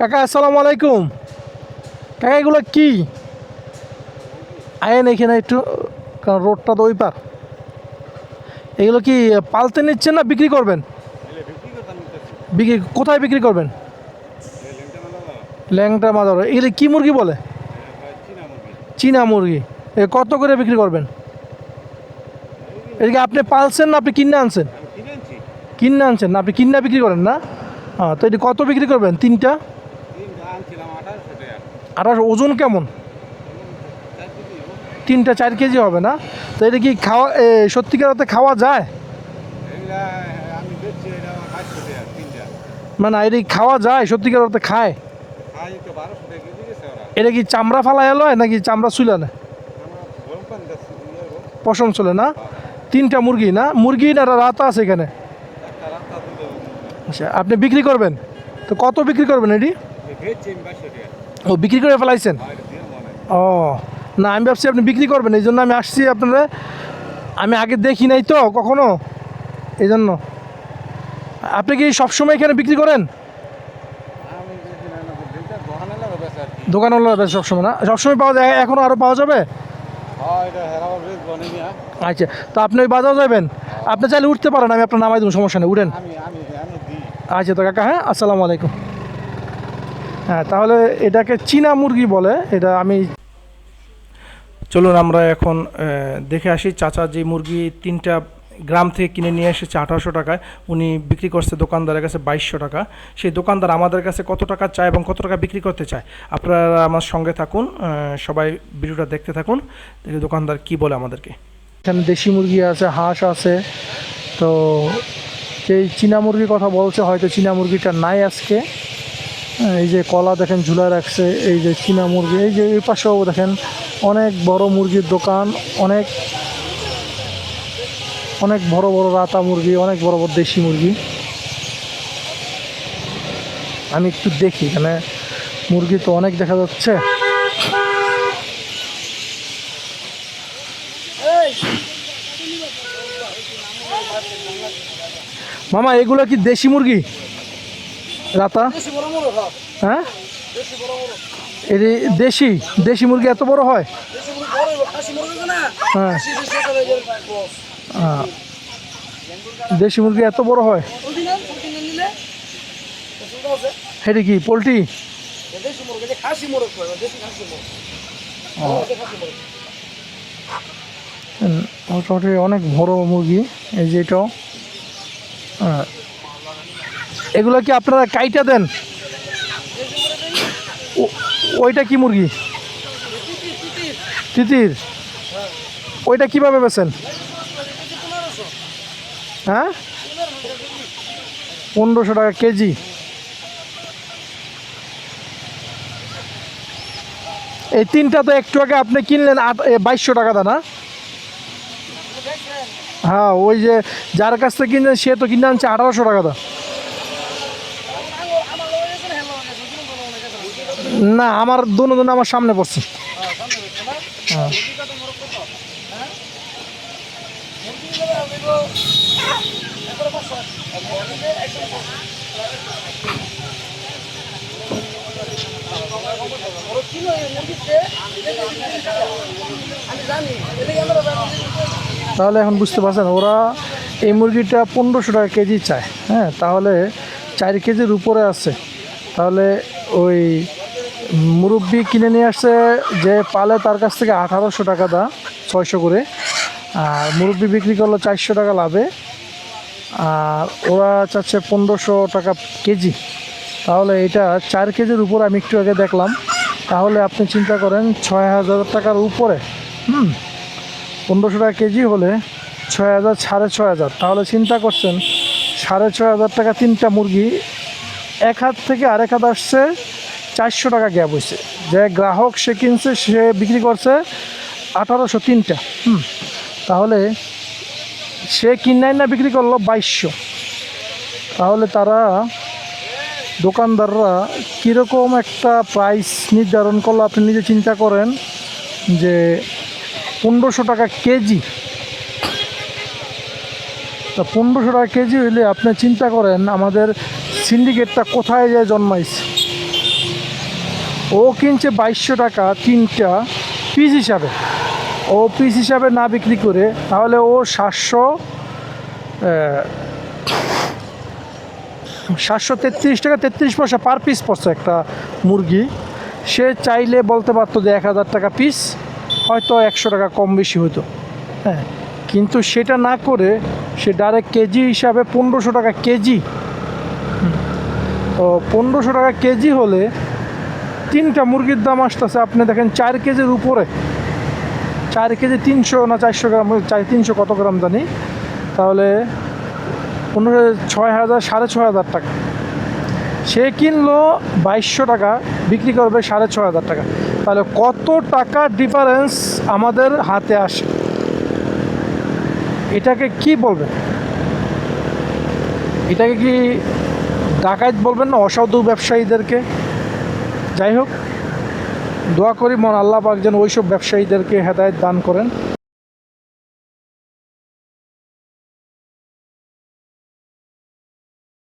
কাকা, আসসালামু আলাইকুম। কাকা, এগুলো কি? আয়েন এখানে একটু, কারণ রোডটা তো ওই পার। এগুলো কি পালতে নিচ্ছেন না বিক্রি করবেন? বিক্রি, কোথায় বিক্রি করবেন? ল্যাংটা মাদার। এগুলো কি মুরগি বলে? চীনা মুরগি। এ কত করে বিক্রি করবেন? এদিকে আপনি পালছেন না, আপনি কিনে আনছেন? কিনে আনছেন। না আপনি কিনে বিক্রি করেন না? হ্যাঁ তো এটি কত বিক্রি করবেন? তিনটা? আঠাশ ওজন কেমন? তিনটা চার কেজি হবে না? তো এটা কি খাওয়া সত্যিকার অর্থে খাওয়া যায়? মানে এটা কি খাওয়া যায়? সত্যিকার অর্থে খায়? এটা কি চামড়া ফালায় লয় নাকি চামড়া চুলে না? পশম চলে না? তিনটা মুরগি না? মুরগি না রাতা আছে এখানে? আচ্ছা আপনি বিক্রি করবেন? তো কত বিক্রি করবেন এটি? ও বিক্রি করে ফেলাইছেন? ও না আমি ভাবছি আপনি বিক্রি করবেন এই জন্য আমি আসছি আপনারা। আমি আগে দেখি নাই তো কখনো এই জন্য। আপনি কি সবসময় এখানে বিক্রি করেন? দোকানওয়ালা বেশ সবসময় না? সবসময় পাওয়া যায় এখনও আরও পাওয়া যাবে? আচ্ছা তো আপনি ওই বাজার যাবেন? আপনি চাইলে উঠতে পারেন আমি আপনার নামাই দেবো সমস্যা নেই উঠেন। আচ্ছা তো কাকা হ্যাঁ আসসালামু আলাইকুম। হ্যাঁ তাহলে এটাকে চীনা মুরগি বলে এটা আমি চলুন আমরা এখন দেখে আসি। চাচা যে মুরগি তিনটা গ্রাম থেকে কিনে নিয়ে এসেছে আঠারোশো টাকায় উনি বিক্রি করছে দোকানদারের কাছে বাইশশো টাকা। সেই দোকানদার আমাদের কাছে কত টাকা চায় এবং কত টাকা বিক্রি করতে চায়? আপনারা আমার সঙ্গে থাকুন সবাই ভিডিওটা দেখতে থাকুন দেখি দোকানদার কি বলে আমাদেরকে। এখানে দেশি মুরগি আছে হাঁস আছে তো সেই চীনা মুরগির কথা বলছে হয়তো চীনা মুরগিটা নাই আজকে। এই যে কলা দেখেন, ঝুলা রাখছে, এই যে চীনা মুরগি, এই যে এই পাশেও দেখেন অনেক বড় মুরগির দোকান, অনেক অনেক বড় বড় রাতা মুরগি, অনেক বড় বড় দেশি মুরগি। আমি একটু দেখি, এখানে মুরগি তো অনেক দেখা যাচ্ছে। মামা, এগুলো কি দেশি মুরগি? রাতা? হ্যাঁ? এটি দেশি দেশি মুরগি এত বড় হয়? হ্যাঁ। দেশি মুরগি এত বড় হয়? সেটি কি, পোলট্রি? মোটামুটি অনেক বড় মুরগি, এই যে এটাও। হ্যাঁ। এগুলো কি আপনারা কাইটা দেন? ওইটা কি মুরগি? তিতির। ওইটা কীভাবে বেছেন হ্যাঁ? পনেরোশো টাকা কেজি। এই তিনটা তো একটু আগে আপনি কিনলেন আট বাইশশো টাকা দা না হ্যাঁ ওই যে যার কাছ থেকে কিনলেন সে তো কিনে আনছে আঠারোশো টাকা দা না, আমার দোনো দোনো আমার সামনে পড়ছে। তাহলে এখন বুঝতে পারছেন, ওরা এই মুরগিটা পনেরোশো টাকা কেজি চায় হ্যাঁ? তাহলে চার কেজির উপরে আছে। তাহলে ওই মুরব্বি কিনে নিয়ে আসছে যে পালে তার কাছ থেকে আঠারোশো টাকা দা, ছয়শো করে। আর মুরব্বি বিক্রি করল চারশো টাকা লাভে। আর ওরা চাচ্ছে পনেরোশো টাকা কেজি। তাহলে এটা চার কেজির উপর আমি একটু আগে দেখলাম। তাহলে আপনি চিন্তা করেন, ছয় হাজার টাকার উপরে, হুম, পনেরোশো টাকা কেজি হলে ছয় হাজার, সাড়ে ছয় হাজার। তাহলে চিন্তা করছেন, সাড়ে ছয় হাজার টাকা তিনটা মুরগি, এক হাত থেকে আরেক হাত আসছে চারশো টাকা গ্যাপ হয়েছে যে গ্রাহক সে কিনছে, সে বিক্রি করছে আঠারোশো তিনটা। হুম, তাহলে সে কিনাই না বিক্রি করল বাইশশো। তাহলে তারা দোকানদাররা কীরকম একটা প্রাইস নির্ধারণ করল আপনি নিজে চিন্তা করেন যে পনেরোশো টাকা কেজি। তা পনেরোশো টাকা কেজি হইলে আপনি চিন্তা করেন আমাদের সিন্ডিকেটটা কোথায় যায় জন্মাইছে। ও কিনছে বাইশশো টাকা তিনটা পিস হিসাবে। ও পিস হিসাবে না বিক্রি করে, তাহলে ও সাতশো সাতশো তেত্রিশ টাকা তেত্রিশ পয়সা পার পিস পড়ছে একটা মুরগি। সে চাইলে বলতে পারতো যে এক হাজার টাকা পিস হয়তো একশো টাকা কম বেশি হতো হ্যাঁ কিন্তু সেটা না করে সে ডাইরেক্ট কেজি হিসাবে পনেরোশো টাকা কেজি। তো পনেরোশো টাকা কেজি হলে তিনটা মুরগির দাম আসতেছে, আপনি দেখেন চার কেজির উপরে। চার কেজি তিনশো না চারশো গ্রাম, চার তিনশো কত গ্রাম জানি। তাহলে পনেরো, ছয় হাজার, সাড়ে ছয় হাজার টাকা। সে কিনলো বাইশশো টাকা, বিক্রি করবে সাড়ে ছয় হাজার টাকা। তাহলে কত টাকা ডিফারেন্স আমাদের হাতে আসে? এটাকে কি বলবেন এটাকে কি ডাকাত বলবেন না, অসাধু ব্যবসায়ীদেরকে? যাই হোক দোয়া করি মন আল্লাহ পাক যেন ওইসব ব্যবসায়ীদেরকে হেদায়ত দান করেন।